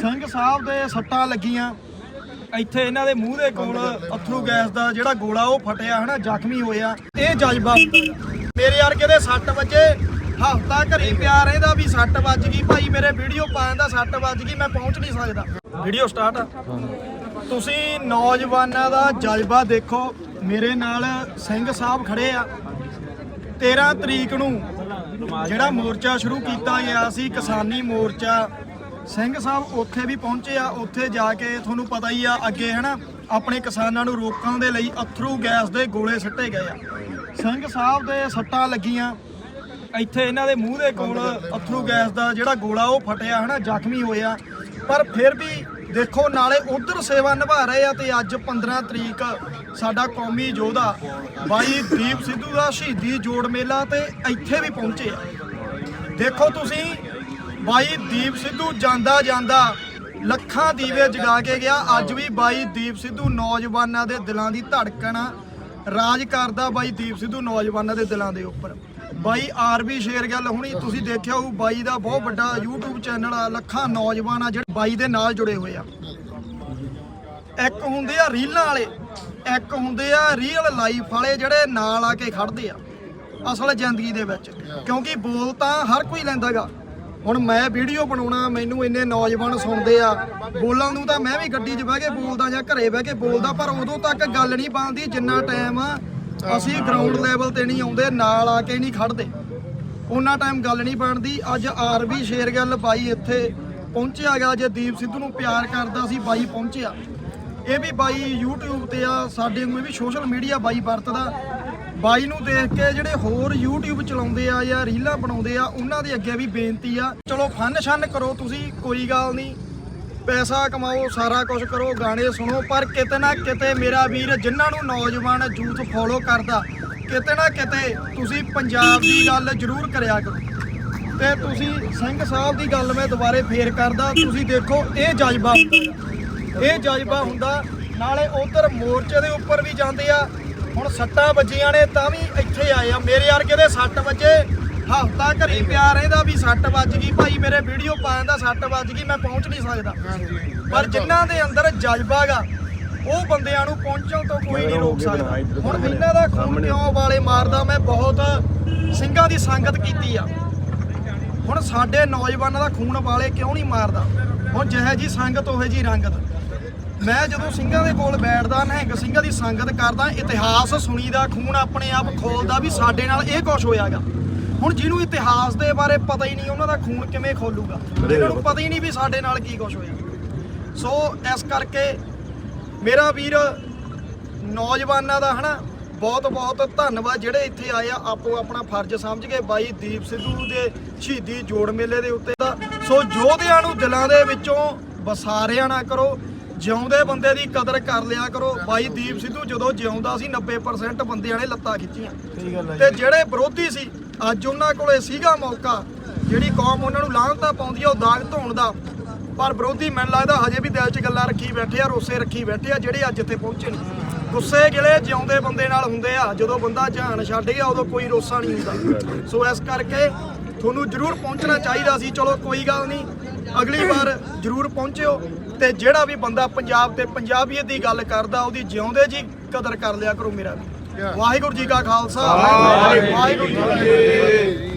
ਸਿੰਘ ਸਾਹਿਬ ਦੇ ਸੱਟਾਂ ਲੱਗੀਆਂ। ਇੱਥੇ ਇਹਨਾਂ ਦੇ ਮੂੰਹ ਦੇ ਕੋਲ ਅਥਰੂ ਗੈਸ ਦਾ ਜਿਹੜਾ ਗੋਲਾ ਉਹ ਫਟਿਆ, ਹਨਾ, ਜ਼ਖਮੀ ਹੋਇਆ। ਇਹ ਜਜ਼ਬਾ। ਮੇਰੇ ਵਰਗੇ ਦੇ ਸੱਟ ਵਜੇ? ਹਫਤਾ ਘਰੀ ਪਿਆ ਰਹਿੰਦਾ ਵੀ ਸੱਟ ਵੱਜ ਗਈ। ਭਾਈ, ਮੇਰੇ ਵੀਡੀਓ ਪਾਉਣ ਦਾ ਸੱਟ ਵੱਜ ਗਈ, ਮੈਂ ਪਹੁੰਚ ਨਹੀਂ ਸਕਦਾ। ਵੀਡੀਓ ਸਟਾਰਟ ਆ। ਤੁਸੀਂ ਨੌਜਵਾਨਾਂ ਦਾ ਜਜ਼ਬਾ ਦੇਖੋ। ਮੇਰੇ ਨਾਲ ਸਿੰਘ ਸਾਹਿਬ ਖੜੇ ਆ। 13 ਤਰੀਕ ਨੂੰ ਜਿਹੜਾ ਮੋਰਚਾ ਸ਼ੁਰੂ ਕੀਤਾ ਗਿਆ ਸੀ, ਕਿਸਾਨੀ ਮੋਰਚਾ। ਸਿੰਘ ਸਾਹਿਬ ਉੱਥੇ ਵੀ ਪਹੁੰਚੇ ਆ, ਉੱਥੇ ਜਾ ਕੇ ਤੁਹਾਨੂੰ ਪਤਾ ਹੀ ਆ ਅੱਗੇ ਹਨਾ, ਆਪਣੇ ਕਿਸਾਨਾਂ ਨੂੰ ਰੋਕਣ ਦੇ ਲਈ ਅਥਰੂ ਗੈਸ ਦੇ ਗੋਲੇ ਸਿੱਟੇ ਗਏ ਆ। ਸਿੰਘ ਸਾਹਿਬ ਦੇ ਸੱਟਾਂ ਲੱਗੀਆਂ। ਇੱਥੇ ਇਹਨਾਂ ਦੇ ਮੂੰਹ ਦੇ ਕੋਲ ਅਥਰੂ ਗੈਸ ਦਾ ਜਿਹੜਾ ਗੋਲਾ, ਉਹ ਫਟਿਆ ਹਨਾ, ਜ਼ਖਮੀ ਹੋਇਆ ਪਰ ਫਿਰ ਵੀ ਦੇਖੋ, ਨਾਲੇ ਉਧਰ ਸੇਵਾ ਨਿਭਾ ਰਹੇ ਆ ਤੇ ਅੱਜ 15 ਤਰੀਕ ਸਾਡਾ ਕੌਮੀ ਯੋਧਾ ਬਾਈ ਦੀਪ ਸਿੱਧੂ ਦਾ ਸ਼ਹੀਦੀ ਜੋੜ ਮੇਲਾ ਤੇ ਇੱਥੇ ਵੀ ਪਹੁੰਚੇ ਆ। ਦੇਖੋ ਤੁਸੀਂ ਬਾਈ ਦੀਪ ਸਿੱਧੂ ਜਾਂਦਾ ਜਾਂਦਾ ਲੱਖਾਂ ਦੀਵੇ ਜਗਾ ਕੇ ਗਿਆ। ਅੱਜ ਵੀ ਬਾਈ ਦੀਪ ਸਿੱਧੂ ਨੌਜਵਾਨਾਂ ਦੇ ਦਿਲਾਂ ਦੀ ਧੜਕਣ ਆ। ਰਾਜ ਕਰਦਾ ਬਾਈ ਦੀਪ ਸਿੱਧੂ ਨੌਜਵਾਨਾਂ ਦੇ ਦਿਲਾਂ ਦੇ ਉੱਪਰ। ਬਾਈ ਆਰਬੀ ਸ਼ੇਰ ਗੱਲ ਹੁਣੀ ਤੁਸੀਂ ਦੇਖਿਆ ਹੋਊ, ਬਾਈ ਦਾ ਬਹੁਤ ਵੱਡਾ YouTube ਚੈਨਲ ਆ, ਲੱਖਾਂ ਨੌਜਵਾਨ ਆ ਜਿਹੜੇ ਬਾਈ ਦੇ ਨਾਲ ਜੁੜੇ ਹੋਏ ਆ। ਇੱਕ ਹੁੰਦੇ ਆ ਰੀਲਾਂ ਵਾਲੇ, ਇੱਕ ਹੁੰਦੇ ਆ ਰੀਅਲ ਲਾਈਫ ਵਾਲੇ ਜਿਹੜੇ ਨਾਲ ਆ ਕੇ ਖੜਦੇ ਆ, ਅਸਲ ਜ਼ਿੰਦਗੀ ਦੇ ਵਿੱਚ। ਕਿਉਂਕਿ ਬੋਲ ਤਾਂ ਹਰ ਕੋਈ ਲੈਂਦਾਗਾ ਹੁਣ ਮੈਂ ਵੀਡੀਓ ਬਣਾਉਣਾ, ਮੈਨੂੰ ਇੰਨੇ ਨੌਜਵਾਨ ਸੁਣਦੇ ਆ। ਬੋਲਾਂ ਨੂੰ ਤਾਂ ਮੈਂ ਵੀ ਗੱਡੀ 'ਚ ਬਹਿ ਕੇ ਬੋਲਦਾ ਜਾਂ ਘਰੇ ਬਹਿ ਕੇ ਬੋਲਦਾ, ਪਰ ਉਦੋਂ ਤੱਕ ਗੱਲ ਨਹੀਂ ਬਣਦੀ, ਜਿੰਨਾ ਟਾਈਮ ਅਸੀਂ ਗਰਾਊਂਡ ਲੈਵਲ ਤੇ ਨਹੀਂ ਆਉਂਦੇ, ਨਾਲ ਆ ਕੇ ਨਹੀਂ ਖੜਦੇ ਉਹਨਾਂ ਟਾਈਮ ਗੱਲ ਨਹੀਂ ਬਣਦੀ। ਅੱਜ ਆਰਬੀ ਸ਼ੇਰਗਿੱਲ ਬਾਈ ਇੱਥੇ ਪਹੁੰਚਿਆ ਗਿਆ ਜੇ ਦੀਪ ਸਿੱਧੂ ਨੂੰ ਪਿਆਰ ਕਰਦਾ ਸੀ, ਬਾਈ ਪਹੁੰਚਿਆ। ਇਹ ਵੀ ਬਾਈ YouTube ਤੇ ਆ, ਸਾਡੇ ਨੂੰ ਇਹ ਵੀ ਸੋਸ਼ਲ ਮੀਡੀਆ ਬਾਈ ਵਰਤਦਾ। ਬਾਈ ਨੂੰ ਦੇਖ ਕੇ ਜਿਹੜੇ ਹੋਰ YouTube ਚਲਾਉਂਦੇ ਆ ਜਾਂ ਰੀਲਾਂ ਬਣਾਉਂਦੇ ਆ, ਉਹਨਾਂ ਦੇ ਅੱਗੇ ਵੀ ਬੇਨਤੀ ਆ। ਚਲੋ, ਫਨ ਸ਼ਨ ਕਰੋ ਤੁਸੀਂ, ਕੋਈ ਗੱਲ ਨਹੀਂ। ਪੈਸਾ ਕਮਾਓ, ਸਾਰਾ ਕੁਝ ਕਰੋ, ਗਾਣੇ ਸੁਣੋ, ਪਰ ਕਿਤੇ ਨਾ ਕਿਤੇ ਮੇਰਾ ਵੀਰ ਜਿਨ੍ਹਾਂ ਨੂੰ ਨੌਜਵਾਨ ਯੂਥ ਫੋਲੋ ਕਰਦਾ, ਕਿਤੇ ਨਾ ਕਿਤੇ ਤੁਸੀਂ ਪੰਜਾਬ ਦੀ ਗੱਲ ਜ਼ਰੂਰ ਕਰਿਆ ਕਰੋ। ਤੇ ਤੁਸੀਂ ਸਿੰਘ ਸਾਹਿਬ ਦੀ ਗੱਲ ਮੈਂ ਦੁਬਾਰੇ ਫੇਰ ਕਰਦਾ, ਤੁਸੀਂ ਦੇਖੋ, ਇਹ ਜਜ਼ਬਾ ਇਹ ਜਜ਼ਬਾ ਹੁੰਦਾ, ਨਾਲੇ ਉਧਰ ਮੋਰਚੇ ਦੇ ਉੱਪਰ ਵੀ ਜਾਂਦੇ ਆ ਹੁਣ ਸੱਟਾਂ ਵੱਜੀਆਂ ਨੇ ਤਾਂ ਵੀ ਇੱਥੇ ਆਏ ਆ। ਮੇਰੇ ਵਰਗੇ ਦੇ ਸੱਟ ਵੱਜੇ। ਹਫਤਾ ਘਰੀ ਪਿਆ ਰਹਿੰਦਾ ਵੀ ਸੱਟ ਵੱਜ ਗਈ। ਭਾਈ ਮੇਰੇ ਵੀਡੀਓ ਪਾਉਣ ਦਾ ਸੱਟ ਵੱਜ ਗਈ ਮੈਂ ਪਹੁੰਚ ਨਹੀਂ ਸਕਦਾ। ਪਰ ਜਿਨ੍ਹਾਂ ਦੇ ਅੰਦਰ ਜਜ਼ਬਾ ਗਾ ਉਹ ਬੰਦਿਆਂ ਨੂੰ ਪਹੁੰਚਣ ਤੋਂ ਕੋਈ ਨਹੀਂ ਰੋਕ ਸਕਦਾ। ਹੁਣ ਇਹਨਾਂ ਦਾ ਖੂਨ ਕਿਉਂ ਵਾਲੇ ਮਾਰਦਾ ਮੈਂ ਬਹੁਤ ਸਿੰਘਾਂ ਦੀ ਸੰਗਤ ਕੀਤੀ ਆ। ਹੁਣ ਸਾਡੇ ਨੌਜਵਾਨਾਂ ਦਾ ਖੂਨ ਵਾਲੇ ਕਿਉਂ ਨਹੀਂ ਮਾਰਦਾ? ਹੁਣ ਜਿਹੇ ਜੀ ਸੰਗਤ ਉਹੇ ਜੀ ਰੰਗਤ। ਮੈਂ ਜਦੋਂ ਸਿੰਘਾਂ ਦੇ ਕੋਲ ਬੈਠਦਾ ਨਿਹੰਗ ਸਿੰਘਾਂ ਦੀ ਸੰਗਤ ਕਰਦਾ ਇਤਿਹਾਸ ਸੁਣੀਦਾ ਖੂਨ ਆਪਣੇ ਆਪ ਖੋਲਦਾ ਵੀ ਸਾਡੇ ਨਾਲ ਇਹ ਕੁਝ ਹੋਇਆਗਾ। ਹੁਣ ਜਿਹਨੂੰ ਇਤਿਹਾਸ ਦੇ ਬਾਰੇ ਪਤਾ ਹੀ ਨਹੀਂ ਉਹਨਾਂ ਦਾ ਖੂਨ ਕਿਵੇਂ ਖੋਲੂਗਾ? ਜਿਹਨਾਂ ਨੂੰ ਪਤਾ ਹੀ ਨਹੀਂ ਵੀ ਸਾਡੇ ਨਾਲ ਕੀ ਕੁਝ ਹੋਇਆ। ਸੋ ਇਸ ਕਰਕੇ ਮੇਰਾ ਵੀਰ ਨੌਜਵਾਨਾਂ ਦਾ ਹਨਾ ਬਹੁਤ ਬਹੁਤ ਧੰਨਵਾਦ ਜਿਹੜੇ ਇੱਥੇ ਆਏ ਆ ਆਪੋ ਆਪਣਾ ਫਰਜ਼ ਸਮਝ ਕੇ ਬਾਈ ਦੀਪ ਸਿੱਧੂ ਦੇ ਸ਼ਹੀਦੀ ਜੋੜ ਮੇਲੇ ਦੇ ਉੱਤੇ ਦਾ। ਸੋ ਯੋਧਿਆਂ ਨੂੰ ਦਿਲਾਂ ਦੇ ਵਿੱਚੋਂ ਵਸਾਰਿਆ ਨਾ ਕਰੋ ਜਿਉਂਦੇ ਬੰਦੇ ਦੀ ਕਦਰ ਕਰ ਲਿਆ ਕਰੋ। ਬਾਈ ਦੀਪ ਸਿੱਧੂ ਜਦੋਂ ਜਿਉਂਦਾ ਸੀ 90% ਬੰਦਿਆਂ ਨੇ ਲੱਤਾਂ ਖਿੱਚੀਆਂ। ਤੇ ਜਿਹੜੇ ਵਿਰੋਧੀ ਸੀ ਅੱਜ ਉਹਨਾਂ ਕੋਲੇ ਸੀਗਾ ਮੌਕਾ। ਜਿਹੜੀ ਕੌਮ ਉਹਨਾਂ ਨੂੰ ਲਾਹਨਤਾ ਪਾਉਂਦੀ ਆ ਉਹ ਦਾਗ ਧੋਣ ਦਾ। ਪਰ ਵਿਰੋਧੀ ਮੈਨੂੰ ਲੱਗਦਾ ਹਜੇ ਵੀ ਦਿਲ 'ਚ ਗੱਲਾਂ ਰੱਖੀ ਬੈਠੇ ਆ ਰੋਸੇ ਰੱਖੀ ਬੈਠੇ ਆ ਜਿਹੜੇ ਅੱਜ ਇੱਥੇ ਪਹੁੰਚੇ ਨੇ। ਗੁੱਸੇ ਗਿਲੇ ਜਿਉਂਦੇ ਬੰਦੇ ਨਾਲ ਹੁੰਦੇ ਆ। ਜਦੋਂ ਬੰਦਾ ਜਾਨ ਛੱਡ ਗਿਆ ਉਦੋਂ ਕੋਈ ਰੋਸਾ ਨਹੀਂ ਹੁੰਦਾ। ਸੋ ਇਸ ਕਰਕੇ ਤੁਹਾਨੂੰ ਜ਼ਰੂਰ ਪਹੁੰਚਣਾ ਚਾਹੀਦਾ ਸੀ। ਚਲੋ ਕੋਈ ਗੱਲ ਨਹੀਂ ਅਗਲੀ ਵਾਰ ਜ਼ਰੂਰ ਪਹੁੰਚਿਓ। ਤੇ ਜਿਹੜਾ ਵੀ ਬੰਦਾ ਪੰਜਾਬ ਤੇ ਪੰਜਾਬੀਅਤ ਦੀ ਗੱਲ ਕਰਦਾ ਉਹਦੀ ਜਿਉਂਦੇ ਜੀ ਕਦਰ ਕਰ ਲਿਆ ਕਰੋ ਮੇਰਾ ਵੀ। ਵਾਹਿਗੁਰੂ ਜੀ ਕਾ ਖਾਲਸਾ। ਵਾਹਿਗੁਰੂ ਜੀ ਕੀ ਫਤਿਹ।